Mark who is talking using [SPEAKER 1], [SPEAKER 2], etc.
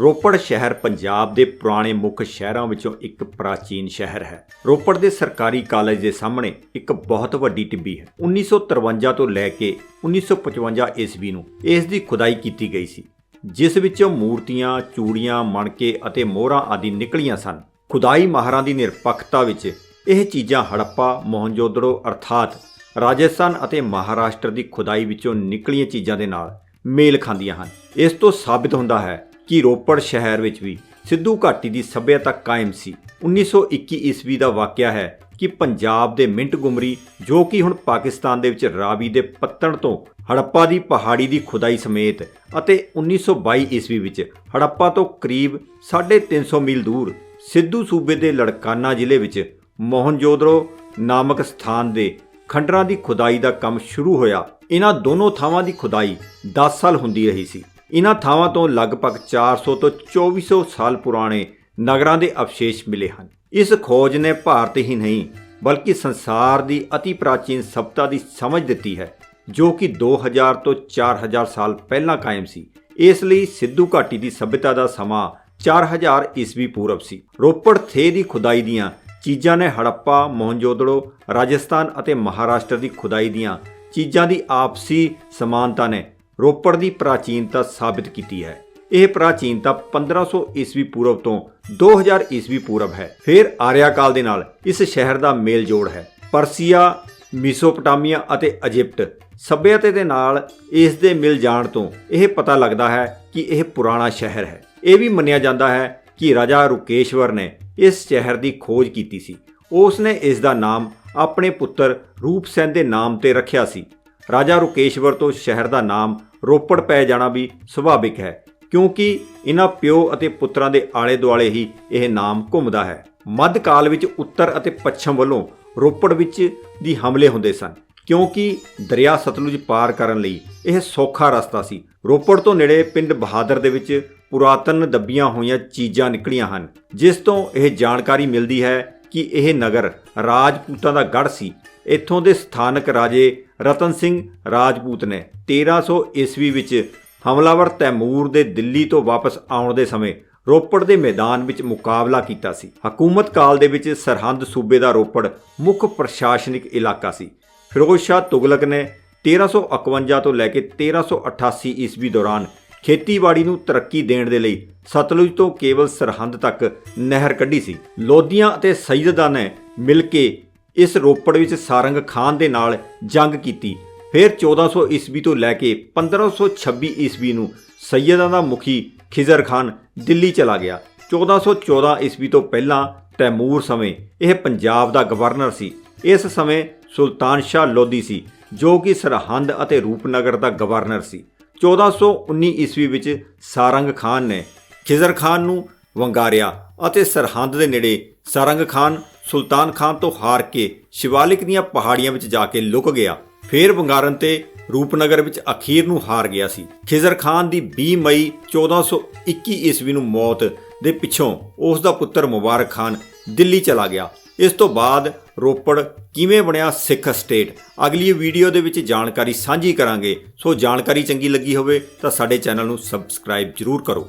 [SPEAKER 1] ਰੋਪੜ ਸ਼ਹਿਰ ਪੰਜਾਬ ਦੇ ਪੁਰਾਣੇ ਮੁੱਖ ਸ਼ਹਿਰਾਂ ਵਿੱਚੋਂ ਇੱਕ ਪ੍ਰਾਚੀਨ ਸ਼ਹਿਰ ਹੈ। ਰੋਪੜ ਦੇ ਸਰਕਾਰੀ ਕਾਲਜ ਦੇ ਸਾਹਮਣੇ ਇੱਕ ਬਹੁਤ ਵੱਡੀ ਟਿੱਬੀ ਹੈ। 1953 ਤੋਂ ਲੈ ਕੇ 1955 ਈਸਵੀ ਨੂੰ ਇਸ ਦੀ ਖੁਦਾਈ ਕੀਤੀ ਗਈ ਸੀ। ਜਿਸ ਵਿੱਚੋਂ ਮੂਰਤੀਆਂ, ਚੂੜੀਆਂ, ਮਣਕੇ ਅਤੇ ਮੋਹਰਾਂ ਆਦਿ ਨਿਕਲੀਆਂ ਸਨ। ਖੁਦਾਈ ਮਾਹਰਾਂ ਦੀ ਨਿਰਪੱਖਤਾ ਵਿੱਚ ਇਹ ਚੀਜ਼ਾਂ ਹੜੱਪਾ, ਮੋਹਨਜੋਦੜੋ ਅਰਥਾਤ ਰਾਜਸਥਾਨ ਅਤੇ ਮਹਾਰਾਸ਼ਟਰ ਦੀ ਖੁਦਾਈ ਵਿੱਚੋਂ ਨਿਕਲੀਆਂ ਚੀਜ਼ਾਂ ਦੇ ਨਾਲ ਮੇਲ ਖਾਂਦੀਆਂ ਹਨ। ਇਸ ਤੋਂ ਸਾਬਿਤ ਹੁੰਦਾ ਹੈ ਕਿ ਰੋਪੜ ਸ਼ਹਿਰ ਵਿੱਚ ਵੀ ਸਿੱਧੂ ਘਾਟੀ ਦੀ ਸੱਭਿਅਤਾ ਕਾਇਮ ਸੀ। 1921 ਈਸਵੀ ਦਾ ਵਾਕਿਆ ਹੈ ਕਿ ਪੰਜਾਬ ਦੇ ਮਿੰਟ ਗੁਮਰੀ, ਜੋ ਕਿ ਹੁਣ ਪਾਕਿਸਤਾਨ ਦੇ ਵਿੱਚ ਰਾਵੀ ਦੇ ਪੱਤਣ ਤੋਂ ਹੜੱਪਾ ਦੀ ਪਹਾੜੀ ਦੀ ਖੁਦਾਈ ਸਮੇਤ ਅਤੇ 1922 ਈਸਵੀ ਵਿੱਚ ਹੜੱਪਾ ਤੋਂ ਕਰੀਬ 350 ਮੀਲ ਦੂਰ ਸਿੱਧੂ ਸੂਬੇ ਦੇ ਲੜਕਾਨਾ ਜ਼ਿਲ੍ਹੇ ਵਿੱਚ ਮੋਹਨਜੋਦੜੋ ਨਾਮਕ ਸਥਾਨ ਦੇ ਖੰਡਰਾਂ ਦੀ ਖੁਦਾਈ ਦਾ ਕੰਮ ਸ਼ੁਰੂ ਹੋਇਆ। ਇਹਨਾਂ ਦੋਨੋਂ ਥਾਵਾਂ ਦੀ ਖੁਦਾਈ 10 ਸਾਲ ਹੁੰਦੀ ਰਹੀ ਸੀ। ਇਹਨਾਂ ਥਾਵਾਂ ਤੋਂ ਲਗਭਗ 400 ਤੋਂ 2400 ਸਾਲ ਪੁਰਾਣੇ ਨਗਰਾਂ ਦੇ ਅਵਸ਼ੇਸ਼ ਮਿਲੇ ਹਨ। ਇਸ ਖੋਜ ਨੇ ਭਾਰਤ ਹੀ ਨਹੀਂ, ਬਲਕਿ ਸੰਸਾਰ ਦੀ ਅਤੀ ਪ੍ਰਾਚੀਨ ਸਭਿਅਤਾ ਦੀ ਸਮਝ ਦਿੱਤੀ ਹੈ, ਜੋ ਕਿ 2000 ਤੋਂ 4000 ਸਾਲ ਪਹਿਲਾਂ ਕਾਇਮ ਸੀ। ਇਸ ਲਈ ਸਿੱਧੂ ਘਾਟੀ ਦੀ ਸਭਿਅਤਾ ਦਾ ਸਮਾਂ 4000 ਈਸਵੀ ਪੂਰਬ ਸੀ। ਰੋਪੜ ਥੇ ਦੀ ਖੁਦਾਈ ਦੀਆਂ ਚੀਜ਼ਾਂ ਨੇ ਹੜੱਪਾ, ਮੋਹਨਜੋਦੜੋ, ਰਾਜਸਥਾਨ ਅਤੇ ਮਹਾਰਾਸ਼ਟਰ ਦੀ ਖੁਦਾਈ ਦੀਆਂ ਚੀਜ਼ਾਂ ਦੀ ਆਪਸੀ ਸਮਾਨਤਾ ਨੇ ਰੋਪੜ ਦੀ ਪ੍ਰਾਚੀਨਤਾ ਸਾਬਿਤ ਕੀਤੀ ਹੈ। ਇਹ ਪ੍ਰਾਚੀਨਤਾ 1500 ਈਸਵੀ ਪੂਰਬ ਤੋਂ 2000 ਈਸਵੀ ਪੂਰਬ ਹੈ। ਫਿਰ ਆਰਿਆ ਕਾਲ ਦੇ ਨਾਲ ਇਸ ਸ਼ਹਿਰ ਦਾ ਮੇਲ ਜੋੜ ਹੈ। ਪਰਸੀਆ, ਮਿਸੋਪਟਾਮੀਆ ਅਤੇ ਇਜਿਪਟ ਸਭਿਅਤਾ ਦੇ ਨਾਲ ਇਸ ਦੇ ਮਿਲ ਜਾਣ ਤੋਂ ਇਹ ਪਤਾ ਲੱਗਦਾ ਹੈ ਕਿ ਇਹ ਪੁਰਾਣਾ ਸ਼ਹਿਰ ਹੈ। ਇਹ ਵੀ ਮੰਨਿਆ ਜਾਂਦਾ ਹੈ ਕਿ ਰਾਜਾ ਰੁਕੇਸ਼ਵਰ ਨੇ ਇਸ ਸ਼ਹਿਰ ਦੀ ਖੋਜ ਕੀਤੀ ਸੀ। ਉਸ ਨੇ ਇਸ ਦਾ ਨਾਮ ਆਪਣੇ ਪੁੱਤਰ ਰੂਪਸੈਨ ਦੇ ਨਾਮ ਤੇ ਰੱਖਿਆ ਸੀ। ਰਾਜਾ ਰੁਕੇਸ਼ਵਰ ਤੋਂ ਸ਼ਹਿਰ ਦਾ ਨਾਮ ਰੋਪੜ ਪੈ ਜਾਣਾ ਵੀ ਸੁਭਾਵਿਕ ਹੈ, ਕਿਉਂਕਿ ਇਹਨਾਂ ਪਿਓ ਅਤੇ ਪੁੱਤਰਾਂ ਦੇ ਆਲੇ ਦੁਆਲੇ ਹੀ ਇਹ ਨਾਮ ਘੁੰਮਦਾ ਹੈ। ਮੱਧ ਕਾਲ ਵਿੱਚ ਉੱਤਰ ਅਤੇ ਪੱਛਮ ਵੱਲੋਂ ਰੋਪੜ ਵਿੱਚ ਦੀ ਹਮਲੇ ਹੁੰਦੇ ਸਨ, ਕਿਉਂਕਿ ਦਰਿਆ ਸਤਲੁਜ ਪਾਰ ਕਰਨ ਲਈ ਇਹ ਸੌਖਾ ਰਸਤਾ ਸੀ। ਰੋਪੜ ਤੋਂ ਨੇੜੇ ਪਿੰਡ ਬਹਾਦਰ ਦੇ ਵਿੱਚ ਪੁਰਾਤਨ ਦੱਬੀਆਂ ਹੋਈਆਂ ਚੀਜ਼ਾਂ ਨਿਕਲੀਆਂ ਹਨ, ਜਿਸ ਤੋਂ ਇਹ ਜਾਣਕਾਰੀ ਮਿਲਦੀ ਹੈ ਕਿ ਇਹ ਨਗਰ ਰਾਜਪੂਤਾਂ ਦਾ ਗੜ੍ਹ ਸੀ। ਇੱਥੋਂ ਦੇ ਸਥਾਨਕ ਰਾਜੇ ਰਤਨ ਸਿੰਘ ਰਾਜਪੂਤ ਨੇ 1300 ਈਸਵੀ ਵਿੱਚ ਹਮਲਾਵਰ ਤੈਮੂਰ ਦੇ ਦਿੱਲੀ ਤੋਂ ਵਾਪਸ ਆਉਣ ਦੇ ਸਮੇਂ ਰੋਪੜ ਦੇ ਮੈਦਾਨ ਵਿੱਚ ਮੁਕਾਬਲਾ ਕੀਤਾ ਸੀ। ਹਕੂਮਤ ਕਾਲ ਦੇ ਵਿੱਚ ਸਰਹੰਦ ਸੂਬੇ ਦਾ ਰੋਪੜ ਮੁੱਖ ਪ੍ਰਸ਼ਾਸਨਿਕ ਇਲਾਕਾ ਸੀ। ਫਿਰੋਜ਼ ਸ਼ਾਹ ਤੁਗਲਕ ਨੇ 1351 ਤੋਂ ਲੈ ਕੇ 1388 ਈਸਵੀ ਦੌਰਾਨ ਖੇਤੀਬਾੜੀ ਨੂੰ ਤਰੱਕੀ ਦੇਣ ਦੇ ਲਈ ਸਤਲੁਜ ਤੋਂ ਕੇਵਲ ਸਰਹੰਦ ਤੱਕ ਨਹਿਰ ਕੱਢੀ ਸੀ। ਲੋਧੀਆਂ ਅਤੇ ਸੈਯਦਾਂ ਨੇ ਮਿਲ ਕੇ ਇਸ ਰੋਪੜ ਵਿੱਚ ਸਾਰੰਗ ਖਾਨ ਦੇ ਨਾਲ ਜੰਗ ਕੀਤੀ। ਫਿਰ 1400 ਈਸਵੀ ਤੋਂ ਲੈ ਕੇ 1526 ਈਸਵੀ ਨੂੰ ਸੈਯਦਾਂ ਦਾ ਮੁਖੀ ਖਿਜ਼ਰ ਖਾਨ ਦਿੱਲੀ ਚਲਾ ਗਿਆ। 1414 ਈਸਵੀ ਤੋਂ ਪਹਿਲਾਂ ਤੈਮੂਰ ਸਮੇਂ ਇਹ ਪੰਜਾਬ ਦਾ ਗਵਰਨਰ ਸੀ। ਇਸ ਸਮੇਂ ਸੁਲਤਾਨ ਸ਼ਾਹ ਲੋਧੀ ਸੀ, ਜੋ ਕਿ ਸਰਹੰਦ ਅਤੇ ਰੂਪਨਗਰ ਦਾ ਗਵਰਨਰ ਸੀ। 1419 ਈਸਵੀ ਵਿੱਚ ਸਾਰੰਗ ਖਾਨ ਨੇ ਖਿਜ਼ਰ ਖਾਨ ਨੂੰ ਵੰਗਾਰਿਆ ਅਤੇ ਸਰਹੰਦ ਦੇ ਨੇੜੇ ਸਾਰੰਗ ਖਾਨ ਸੁਲਤਾਨ ਖਾਨ ਤੋਂ ਹਾਰ ਕੇ ਸ਼ਿਵਾਲਿਕ ਦੀਆਂ ਪਹਾੜੀਆਂ ਵਿੱਚ ਜਾ ਕੇ ਲੁਕ ਗਿਆ, ਫੇਰ ਬੰਗਾਰਨ ਤੇ ਰੂਪਨਗਰ ਵਿੱਚ ਅਖੀਰ ਨੂੰ ਹਾਰ ਗਿਆ ਸੀ। ਖਿਜ਼ਰ ਖਾਨ ਦੀ 20 ਮਈ 1421 ਈਸਵੀ ਨੂੰ ਮੌਤ ਦੇ ਪਿੱਛੋਂ ਉਸ ਦਾ ਪੁੱਤਰ ਮੁਬਾਰਕ ਖਾਨ ਦਿੱਲੀ ਚਲਾ ਗਿਆ। ਇਸ ਤੋਂ ਬਾਅਦ ਰੋਪੜ ਕਿਵੇਂ ਬਣਿਆ ਸਿੱਖ ਸਟੇਟ? ਅਗਲੀ ਵੀਡੀਓ ਦੇ ਵਿੱਚ ਜਾਣਕਾਰੀ ਸਾਂਝੀ ਕਰਾਂਗੇ। ਸੋ ਜਾਣਕਾਰੀ ਚੰਗੀ ਲੱਗੀ ਹੋਵੇ ਤਾਂ ਸਾਡੇ ਚੈਨਲ ਨੂੰ ਸਬਸਕ੍ਰਾਈਬ ਜ਼ਰੂਰ ਕਰੋ।